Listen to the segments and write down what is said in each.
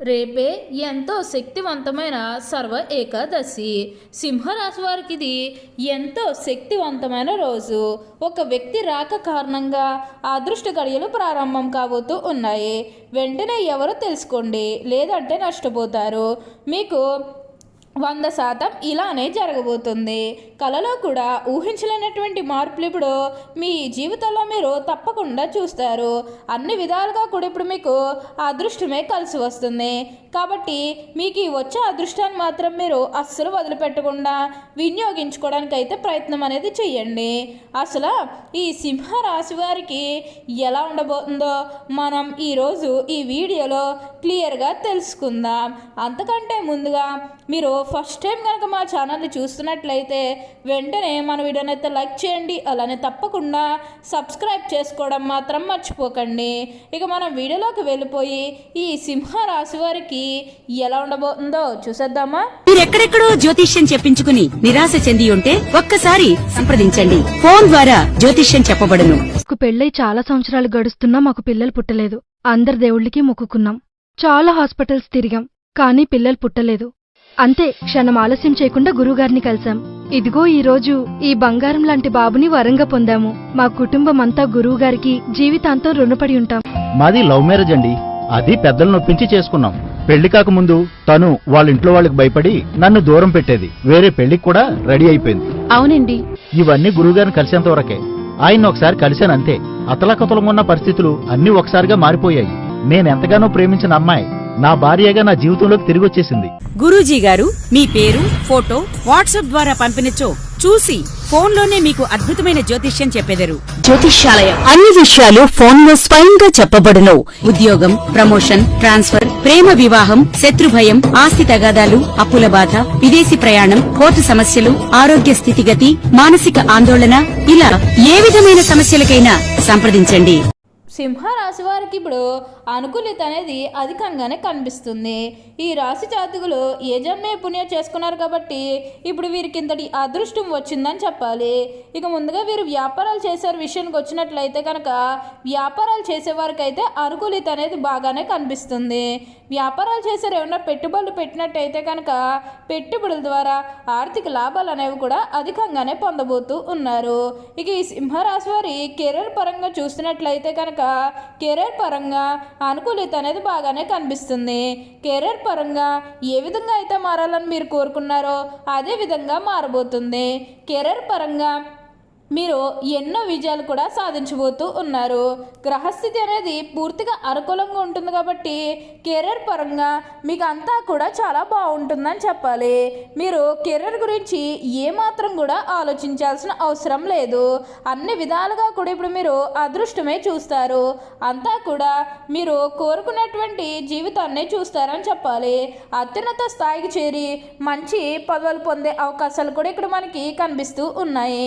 రేపే ఎంతో శక్తివంతమైన సర్వ ఏకాదశి. సింహరాశి వారికి ఇది ఎంతో శక్తివంతమైన రోజు. ఒక వ్యక్తి రాక కారణంగా అదృష్ట గడియలు ప్రారంభం కాబోతూ ఉన్నాయి. వెంటనే ఎవరో తెలుసుకోండి లేదంటే నష్టపోతారు. మీకు వంద శాతం ఇలానే జరగబోతుంది. కళలో కూడా ఊహించలేనటువంటి మార్పులు ఇప్పుడు మీ జీవితంలో మీరు తప్పకుండా చూస్తారు. అన్ని విధాలుగా కూడా ఇప్పుడు మీకు అదృష్టమే కలిసి వస్తుంది. కాబట్టి మీకు ఈ వచ్చే అదృష్టాన్ని మాత్రం మీరు అస్సలు వదిలిపెట్టకుండా వినియోగించుకోవడానికి అయితే ప్రయత్నం అనేది చేయండి. అసలు ఈ సింహ రాశి వారికి ఎలా ఉండబోతుందో మనం ఈరోజు ఈ వీడియోలో క్లియర్గా తెలుసుకుందాం. అంతకంటే ముందుగా మీరు ఫస్ట్ టైం కనుక మా ఛానల్ని చూస్తున్నట్లయితే వెంటనే మన వీడియోని అయితే లైక్ చేయండి. అలానే తప్పకుండా సబ్స్క్రైబ్ చేసుకోవడం మాత్రం మర్చిపోకండి. ఇక మనం వీడియోలోకి వెళ్ళిపోయి ఈ సింహ రాశి వారికి ఎలా ఉండబోతుందో చూసేద్దామా? మీరెక్కడెక్కడో జ్యోతిష్యం చెప్పించుకుని నిరాశ చెంది ఉంటే ఒక్కసారి సంప్రదించండి. ఫోన్ ద్వారా జ్యోతిష్యం చెప్పబడును. మాకు పెళ్ళై చాలా సంవత్సరాలు గడుస్తున్నా మాకు పిల్లలు పుట్టలేదు. అందరి దేవుళ్ళకి మొక్కుకున్నాం. చాలా హాస్పిటల్స్ తిరిగాం కానీ పిల్లలు పుట్టలేదు. అంతే క్షణం ఆలస్యం చేయకుండా గురువుగారిని కలిశాం. ఇదిగో ఈ రోజు ఈ బంగారం లాంటి బాబుని వరంగా పొందాము. మా కుటుంబం అంతా గురువుగారికి జీవితాంతం రుణపడి ఉంటాం. మాది లవ్ మ్యారేజ్ అండి. అది పెద్దలను నొప్పించి చేసుకున్నాం. పెళ్ళి కాకముందు తను వాళ్ళ ఇంట్లో వాళ్ళకి భయపడి నన్ను దూరం పెట్టేది. వేరే పెళ్ళికి కూడా రెడీ అయిపోయింది. అవునండి. ఇవన్నీ గురువుగారిని కలిసేంత వరకే. ఆయన ఒకసారి కలిశానంతే అతలకతలమున్న పరిస్థితులు అన్ని ఒకసారిగా మారిపోయాయి. నేనెంతగానో ప్రేమించిన అమ్మాయి. నా భార్యగా నా జీవితంలోకి తిరిగి వచ్చేసింది. గురూజీ గారు మీ పేరు ఫోటో వాట్సాప్ ద్వారా పంపినచో చూసి ఫోన్లోనే మీకు అద్భుతమైన జ్యోతిష్యం చెప్పెదరు. జ్యోతిష్యాలయం. అన్ని విషయాలు ఫోన్లో స్వయంగా చెప్పబడును. ఉద్యోగం ప్రమోషన్ ట్రాన్స్ఫర్ ప్రేమ వివాహం శత్రు భయం ఆస్తి తగాదాలు అప్పుల బాధ విదేశీ ప్రయాణం కోర్టు సమస్యలు ఆరోగ్య స్థితిగతి మానసిక ఆందోళన ఇలా ఏ విధమైన సమస్యలకైనా సంప్రదించండి. సింహరాశి వారికి ఇప్పుడు అనుకూలిత అనేది అధికంగానే కనిపిస్తుంది. ఈ రాశి జాతకులు ఏ జన్మే పుణ్యం చేసుకున్నారు కాబట్టి ఇప్పుడు వీరికి ఇంతటి అదృష్టం వచ్చిందని చెప్పాలి. ఇక ముందుగా వీరు వ్యాపారాలు చేసే విషయానికి వచ్చినట్లయితే కనుక వ్యాపారాలు చేసేవారికి అయితే అనుకూలిత అనేది బాగానే కనిపిస్తుంది. వ్యాపారాలు చేసారు ఏమన్నా పెట్టుబడులు పెట్టినట్టయితే కనుక పెట్టుబడుల ద్వారా ఆర్థిక లాభాలు అనేవి కూడా అధికంగానే పొందబోతూ ఉన్నారు. ఇక ఈ సింహరాశి వారి కెరీర్ పరంగా చూస్తున్నట్లయితే కనుక కెరీర్ పరంగా అనుకూలిత అనేది బాగానే కనిపిస్తుంది. కెరీర్ పరంగా ఏ విధంగా అయితే మారాలని మీరు కోరుకున్నారో అదే విధంగా మారబోతుంది. కెరీర్ పరంగా మీరు ఎన్నో విజయాలు కూడా సాధించబోతూ ఉన్నారు. గ్రహస్థితి అనేది పూర్తిగా అనుకూలంగా ఉంటుంది కాబట్టి కెరీర్ పరంగా మీకు అంతా కూడా చాలా బాగుంటుందని చెప్పాలి. మీరు కెరీర్ గురించి ఏమాత్రం కూడా ఆలోచించాల్సిన అవసరం లేదు. అన్ని విధాలుగా కూడా ఇప్పుడు మీరు అదృష్టమే చూస్తారు. అంతా కూడా మీరు కోరుకున్నటువంటి జీవితాన్ని చూస్తారని చెప్పాలి. అత్యున్నత స్థాయికి చేరి మంచి పదవులు పొందే అవకాశాలు కూడా ఇక్కడ మనకి కనిపిస్తూ ఉన్నాయి.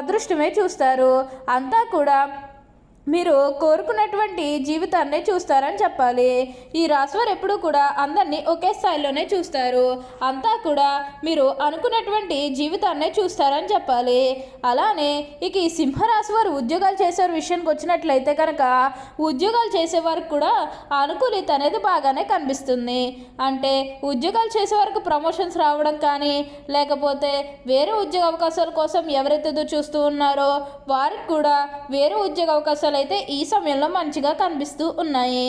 అదృష్టమే చూస్తారు. అంతా కూడా మీరు కోరుకున్నటువంటి జీవితాన్ని చూస్తారని చెప్పాలి. ఈ రాశివారు ఎప్పుడూ కూడా అందరినీ ఒకే స్థాయిలోనే చూస్తారు. అంతా కూడా మీరు అనుకున్నటువంటి జీవితాన్నే చూస్తారని చెప్పాలి. అలానే ఇక ఈ సింహరాశి వారు ఉద్యోగాలు చేసే విషయానికి వచ్చినట్లయితే కనుక ఉద్యోగాలు చేసేవారికి కూడా అనుకూలిత అనేది బాగానే కనిపిస్తుంది. అంటే ఉద్యోగాలు చేసే వరకు ప్రమోషన్స్ రావడం కానీ లేకపోతే వేరే ఉద్యోగ అవకాశాల కోసం ఎవరైతే చూస్తూ ఉన్నారో వారికి కూడా వేరే ఉద్యోగ అవకాశాలు అయితే ఈ సమయంలో మంచిగా కనిపిస్తూ ఉన్నాయి.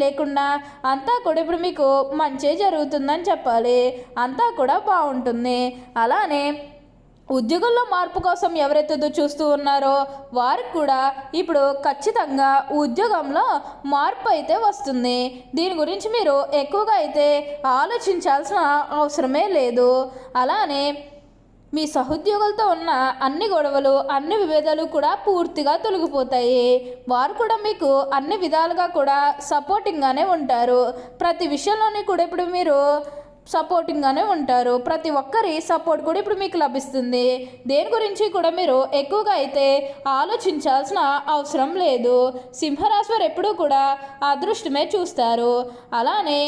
లేకుండా అంతా కూడా ఇప్పుడు మీకు మంచి జరుగుతుందని చెప్పాలి. అంతా కూడా బాగుంటుంది. అలానే ఉద్యోగంలో మార్పు కోసం ఎవరైతే చూస్తూ ఉన్నారో వారికి కూడా ఇప్పుడు ఖచ్చితంగా ఉద్యోగంలో మార్పు అయితే వస్తుంది. దీని గురించి మీరు ఎక్కువగా అయితే ఆలోచించాల్సిన అవసరమే లేదు. అలానే మీ సహోద్యోగులతో ఉన్న అన్ని గొడవలు అన్ని విభేదాలు కూడా పూర్తిగా తొలగిపోతాయి. వారు కూడా మీకు అన్ని విధాలుగా కూడా సపోర్టింగ్గానే ఉంటారు. ప్రతి విషయంలోనే కూడా ఇప్పుడు మీరు సపోర్టింగ్గానే ఉంటారు. ప్రతి ఒక్కరి సపోర్ట్ కూడా ఇప్పుడు మీకు లభిస్తుంది. దేని గురించి కూడా మీరు ఎక్కువగా అయితే ఆలోచించాల్సిన అవసరం లేదు. సింహరాశి వారు ఎప్పుడూ కూడా అదృష్టమే చూస్తారు. అలానే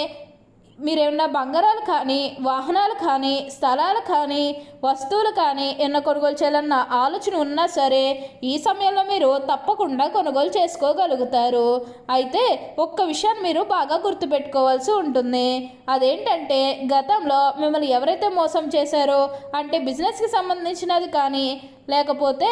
మీరేమన్నా బంగారాలు కానీ వాహనాలు కానీ స్థలాలు కానీ వస్తువులు కానీ ఎన్న కొనుగోలు చేయాలన్న ఆలోచన ఉన్నా సరే ఈ సమయంలో మీరు తప్పకుండా కొనుగోలు చేసుకోగలుగుతారు. అయితే ఒక్క విషయాన్ని మీరు బాగా గుర్తుపెట్టుకోవాల్సి ఉంటుంది. అదేంటంటే గతంలో మిమ్మల్ని ఎవరైతే మోసం చేశారో అంటే బిజినెస్కి సంబంధించినది కానీ లేకపోతే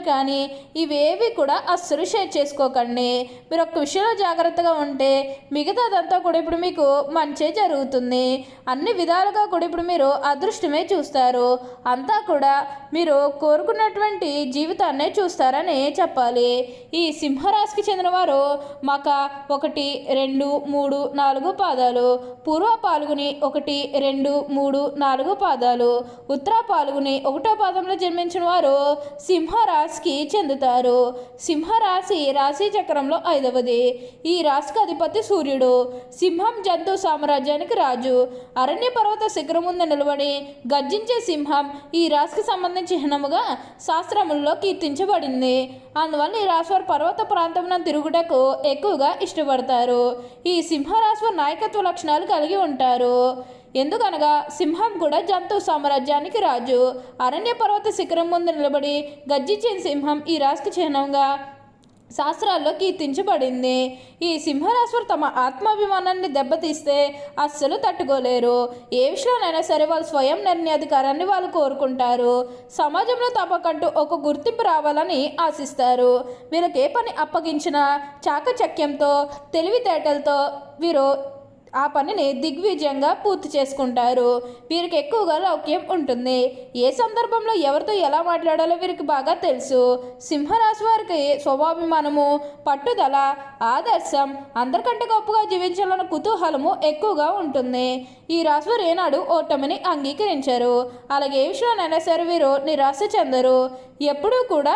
కానీ ఇవేవి కూడా అస్సలు షేర్ చేసుకోకండి. మీరు ఒక్క విషయంలో జాగ్రత్తగా ఉంటే మిగతాదంతా కూడా ఇప్పుడు మీకు మంచే జరుగుతుంది. అన్ని విధాలుగా కూడా ఇప్పుడు మీరు అదృష్టమే చూస్తారు. అంతా కూడా మీరు కోరుకున్నటువంటి జీవితాన్నే చూస్తారని చెప్పాలి. ఈ సింహరాశికి చెందినవారు మక ఒకటి రెండు మూడు నాలుగు పాదాలు. పూర్వ పాల్గొని ఒకటి రెండు మూడు నాలుగు పాదాలు. ఉత్తర పాల్గొని ఒకటో పాదంలో జన్మించిన వారు సింహరాశికి చెందుతారు. సింహరాశి రాశి చక్రంలో ఐదవది. ఈ రాశికి అధిపతి సూర్యుడు. సింహం జంతు సామ్రాజ్యానికి రాజు. అరణ్య పర్వత శిఖరం ముందు నిలబడి గర్జించే సింహం ఈ రాశికి సంబంధించి చిహ్నముగా శాస్త్రములలో కీర్తించబడింది. అందువల్ల ఈ రాశివారు పర్వత ప్రాంతంలో తిరుగుటకు ఎక్కువగా ఇష్టపడతారు. ఈ సింహరాశి నాయకత్వ లక్షణాలు కలిగి ఉంటారు. ఎందుకనగా సింహం కూడా జంతు సామ్రాజ్యానికి రాజు. అరణ్య పర్వత శిఖరం ముందు నిలబడి గర్జించిన సింహం ఈ రాశికి చిహ్నంగా శాస్త్రాల్లో కీర్తించబడింది. ఈ సింహరాశులు తమ ఆత్మాభిమానాన్ని దెబ్బతీస్తే అస్సలు తట్టుకోలేరు. ఏ విషయంలోనైనా సరే వాళ్ళు స్వయం నిర్ణయాధికారాన్ని వాళ్ళు కోరుకుంటారు. సమాజంలో తమకంటూ ఒక గుర్తింపు రావాలని ఆశిస్తారు. వీళ్ళకి ఏ పని అప్పగించినా చాకచక్యంతో తెలివితేటలతో వీరు ఆ పనిని దిగ్విజయంగా పూర్తి చేసుకుంటారు. వీరికి ఎక్కువగా లౌక్యం ఉంటుంది. ఏ సందర్భంలో ఎవరితో ఎలా మాట్లాడాలో వీరికి బాగా తెలుసు. సింహరాశి వారికి స్వభాభిమానము పట్టుదల ఆదర్శం అందరికంటే గొప్పగా జీవించాలన్న కుతూహలము ఎక్కువగా ఉంటుంది. ఈ రాశి వారు ఏనాడు ఓటమిని అంగీకరించారు. అలాగే ఏ విషయంలోనైనా సరే వీరు నిరాశ చెందరు. ఎప్పుడూ కూడా